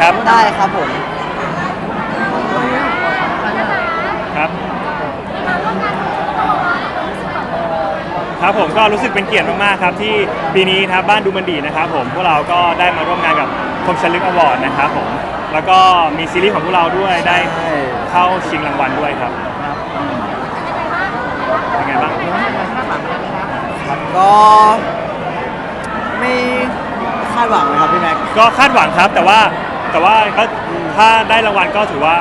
ครับ ได้ครับผม ครับ ครับผมก็รู้สึกเป็นเกียรติมากๆครับที่ปีนี้ครับบ้านดูมันดีนะครับผมพวกเราก็ได้มาร่วมงานกับคมชลึกอวอร์ดนะครับผมแล้วก็มีซีรีส์ของพวกเราด้วยได้ใช่เข้าชิงรางวัลด้วยครับเป็นไงบ้างครับก็ไม่คาดหวังนะครับพี่แม็ก ก็คาดหวังครับแต่ว่า แต่ว่าก็ถ้าได้รางวัลก็ถือว่า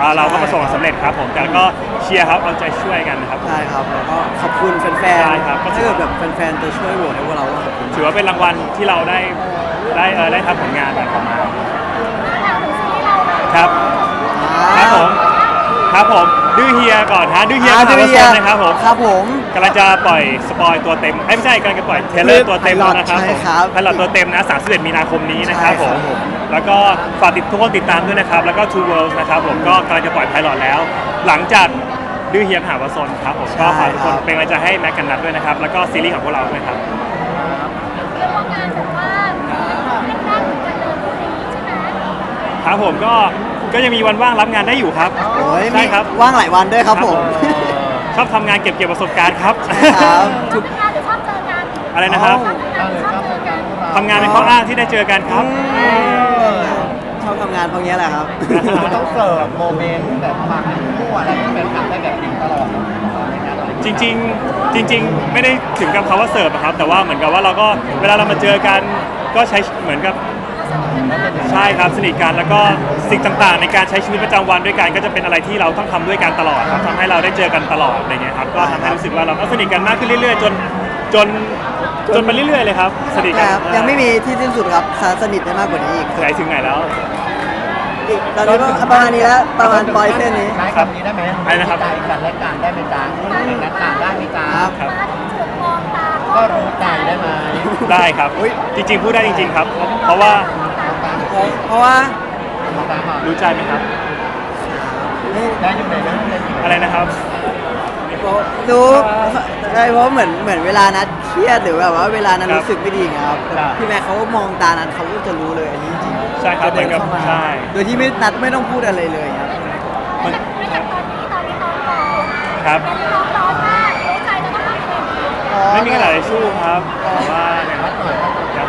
อ่าเราก็ประสบความสำเร็จครับผมแต่ก็เชียร์ครับเอาใจช่วยกันนะครับใช่ครับแล้วก็ขอบคุณแฟนใช่ครับๆถ้าเกิดแบบแฟนๆจะช่วยโหวตให้พวกเราก็ขอบคุณถือว่าเป็นรางวัลที่เราได้ได้เออได้ทำผลงานออกมาครับครับผมครับผมดื้อเฮียก่อนฮะดื้อเฮียอ่าข่าวดื้อเฮีสยดนะครับผม ครับผม กำลังจะปล่อยสปอยตัวเต็มเอ้ยไม่ใช่กำลังจะปล่อยเทรลเลอร์ตัวเต็มแล้วนะครับใช่ครับไพลอตตัวเต็มนะ31มีนาคมนี้นะครับใช่ผครัมบผม แล้วก็ฝากติดทุกคนติดตามด้วยนะครับ แล้วก็ Two Worlds นะครับผมก็กำลังจะปล่อยไพลอตแล้ว หลังจากดื้อเฮียมหาวสนครับผมก็ฝากทุกคนเป็นกำลังใจให้แม็กกันนัดด้วยนะครับแล้วก็ซีรีส์ของพวกเราด้วยครับครับผมก็ก็ยังมีวันว่างรับงานได้อยู่ครับโอ้ยใช่มีครับ ว่างหลายวันด้วยครับผม ชอบทำงานเก็บเกี่ยวประสบการณ์ครับ ครับทุกอะไรนะครับทำงานเป็นข้ออ้างที่ได้เจอกันครับ ชอบทำงานพวกนี้แหละครับมันต้องเสิร์ฟโมเมนต์แบบความคู่อะไรที่เป็นทำได้แบบจริงตลอดในงานอะไรจริงๆจริง ๆ ไม่ได้ถึงกับคำว่าเสิร์ฟอะครับ แต่ว่าเหมือนกับว่าเราก็เวลาเรามาเจอกันก็ใช้เหมือนกับ ใช่ครับสนิทกันแล้วก็สิ่งต่างๆ ในการใช้ชีวิตประจำวันด้วยกันก็จะเป็นอะไรที่เราต้องทำด้วยกันตลอดครับทำให้เราได้เจอกันตลอดอะไรเงี้ยครับก็ทำให้รู้สึกว่าเราก็สนิทกันมากขึ้นเรื่อยๆ จนจนจนไปเรื่อยๆเลยครับสนิทคกันรับยังไม่มีที่สิ้นสุดครับสารสนิทได้มากกว่านี้อีกไหนถึงไหนแล้วอีกตอนนี้ก็ประมาณนี้แล้วประมาณปลอยเส้นนี้ใช้คำนี้ได้ไหมอะไรนะครับใจกันและกันได้ไหมจ๊ะเป็นนักการได้ไหมจ๊ะครับ ครับ ก็รู้ใจได้ไหมได้ครับจริงๆพูดได้จริง ๆ ครับ เพราะว่า เพราะเพราะว่าตามมารู้ใจไหมครับ ได้อยู่ไหนนะอะไรนะครับ รู้ใช่เพราะเหมือนเหมือนเวลานัดเครียดหรือแบบว่าเวลานั้นครับรู้สึกไม่ดีไงครับครับ พี่แม่เขามองตานั้นเขาก็จะรู้เลยอันนี้จริงๆใช่ครับจะเดินเหมือนกับเข้ามาใช่โดยที่ไม่นัดไม่ต้องพูดอะไรเลยครับมันครับไม่มีกระดาษทิชชู่ครับแต่ว่าเนี่ยครับครับ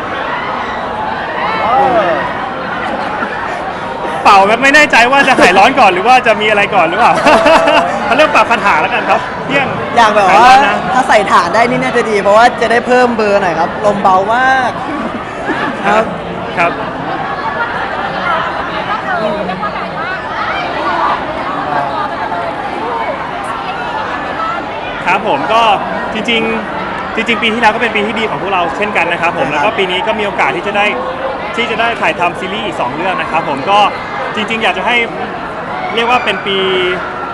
เป่าแบบไม่แน่ใจว่าจะหายร้อนก่อนหรือว่าจะมีอะไรก่อนหรือเปล่า เขาเริ่มปรับคาถาแล้วกันครับเที่ยงอยากแบบหยร้ว่าอนนะ ถ้าใส่ฐานได้นี่น่าจะดี เพราะว่าจะได้เพิ่มเบอร์หน่อยครับ ลมเบามากครับ ครับ ครับผมก็จริงๆจริง ๆ ปีที่แล้วก็เป็นปีที่ดีของพวกเราเช่นกันนะครับผมใช่ครับแล้วก็ปีนี้ก็มีโอกาสที่จะได้ที่จะได้ถ่ายทำซีรีส์อีกสองเรื่องนะครับผมก็ จริง ๆ อยากจะให้เรียกว่าเป็นปี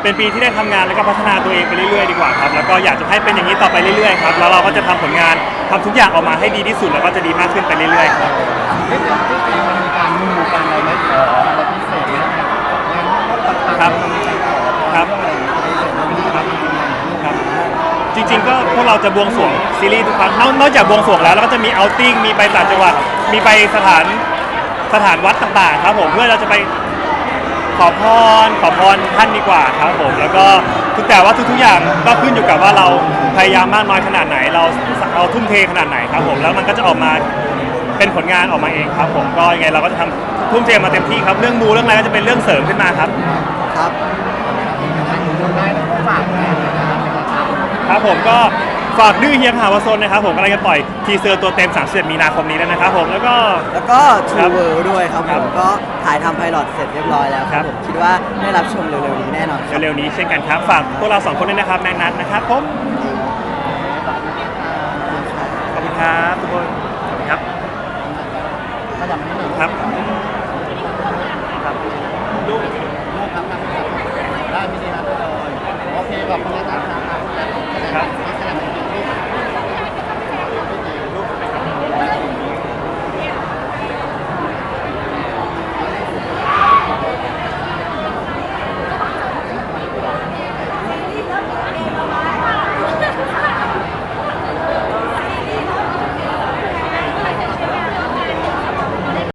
เป็นปีที่ได้ทำงานแล้วก็พัฒนาตัวเองไปเรื่อยๆดีกว่าครับ แล้วก็อยากจะให้เป็นอย่างนี้ต่อไปเรื่อยๆครับ แล้วเราก็จะทำผลงานทำทุกอย่างออกมาให้ดีที่สุดแล้วก็จะดีมากขึ้นไปเรื่อยๆครับ ที่จริงที่จริงมันมีการมูกันอะไรไหมขออะไรพิเศษไหมงานรถตัดครับครับอะไรอย่างเงี้ยมันมีอะไรจริงๆครับจริงๆก็พวกเราจะบวงสรวงซีรีส์ทุกครั้งนอกนอกจากบวงสรวงแล้วเราก็จะมีเอาติ้งมีไปต่างจังหวัดมีไปสถานสถานวัดต่างๆ ครับผมเพื่อเราจะไป ขอพรขอพรท่านดีกว่าครับผม แล้วก็ทุกแต่ว่าทุกๆอย่างก็ขึ้นอยู่กับว่าเราพยายามมากน้อยขนาดไหน เราเราทุ่มเทขนาดไหนครับผมแล้วมันก็จะออกมาเป็นผลงานออกมาเองครับ ผมก็ยังไงเราก็จะทำทุ่มเทมาเต็มที่ครับ เรื่องมูเรื่องอะไรก็จะเป็นเรื่องเสริมขึ้นมาครับ ครับได้ต้องฝากแฟนเลยนะครับครับผมก็ ฝากดื้อเฮียมหาวสนนะครับผมกำลังจะปล่อยทีเซอร์ตัวเต็ม31มีนาคมนี้แล้วนะครับผมแล้วก็ แล้วก็ครั True บ World ด้วยครับคผรับมก็ถ่ายทำไพลอตเสร็จเรียบร้อยแล้วคครัรับบ ผมคิดว่าได้รับชมเร็วๆนี้แน่นอนครับ เร็วๆนี้เช่นกันครับฝากพวกเราสองคนด้วยนะครับแมงนัทนะครับผมขอบคุณครับทุกคน